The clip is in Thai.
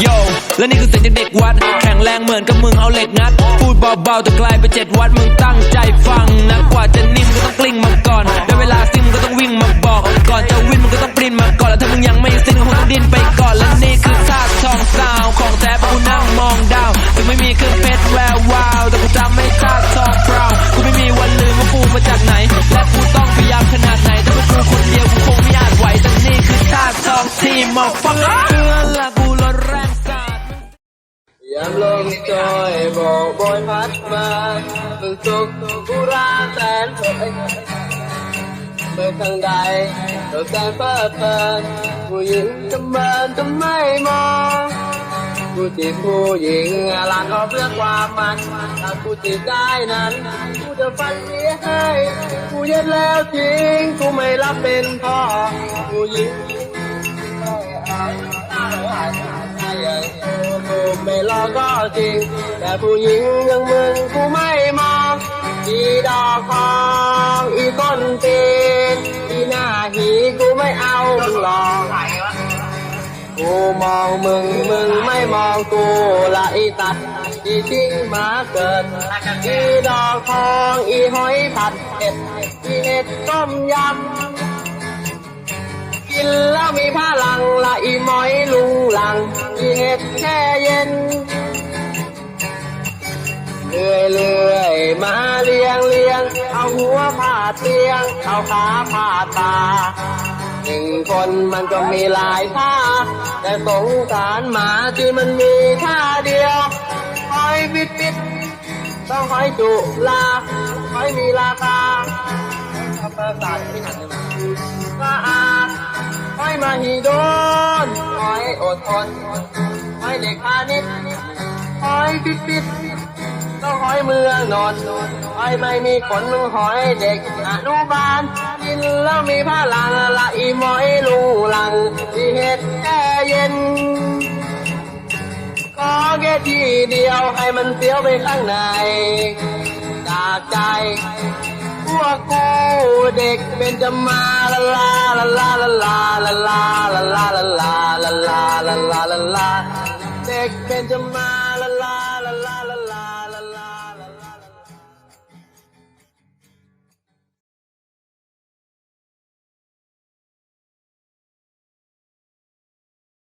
โยและนี่คือเสียงจากเด็กวัด แข็งแรงเหมือนกับมึงเอาเหล็กงัด พูดเบาๆแต่กลายเป็นเจ็ดวัดมึงตั้งใจฟังนะกว่าจะนิ่มก็ต้องกลิ้งมาก่อนได้เวลาซิมก็ต้องวิ่งมาบอก ก่อนจะวิ่งมึงก็ต้องปรินมาก่อนแล้วถ้ามึงยังไม่สิ้นก็คงต้องดิ้นไปก่อนและนี่คือท่าทองซาวของแท้เพราะกูนั่งมองดาวถึงไม่มีเครื่องเพชรแวววาวแต่กูจำไม่ท่าทองพราวกูไม่มีวันลืมว่ากูมาจากไหนและกูต้องพยายามขนาดไหนถ้าเป็นกูคนเดียวกูคงไม่อาจไหวแต่นี่คือท่าทองที่มาฟัง จอยบอกบอยพัดมาสุขสุขกุราแสนเถิดเมื่อทางใดเราแสนเปิดเปิดผู้หญิงทำเมินทำไม่มองกูจีบผู้หญิงหลังเขาเพื่อความมันถ้ากูจีบได้นั้นกูจะฟันเสียให้กูเย็ดแล้วจริงกูไม่รับเป็นพ่อผู้หญิงกูไม่รอ ก็จริง แต่ผู้หญิงอย่างมึงกูไม่มองอีดอกทองอีต้นตีนอีหน้าหีกูไม่เอามึงหรอกกูมองมึงมึงไม่มองกูละอีตัดอีทิ้งมาเกิดอีดอกทองอีหอยผัดเห็ดอีเห็ดต้มยำกินแล้วมีพลังละอีหมอยลุง ลังอีเห็ดแช่เย็นเลื่อยเลื่อยมาเลียงเลียง เอาหัวผาเตียง เอาขาผาตาหนึ่งคนมันก็มีหลายท่า แต่สงสารหมาที่มันมีท่าเดียวคอยปิดปิดต้องคอยจุลาคอยมีราคาทำประสาทไม่หันเลยสะอาดไม่มาหีโด อยอดทนคอยเด็กพาณิชย์คอยปิดปิดต้องคอยเมืองนอนคอยไม่มีขนหอยเด็กอนุบาลกินแล้วมีพลังละอีหมอยลุงหลังอีเห็ดแช่เย็นขอแค่ทีเดียวให้มันเสียวไปข้างในจากใจ พวกกูเด็กเป็นจะมาลาลาลาล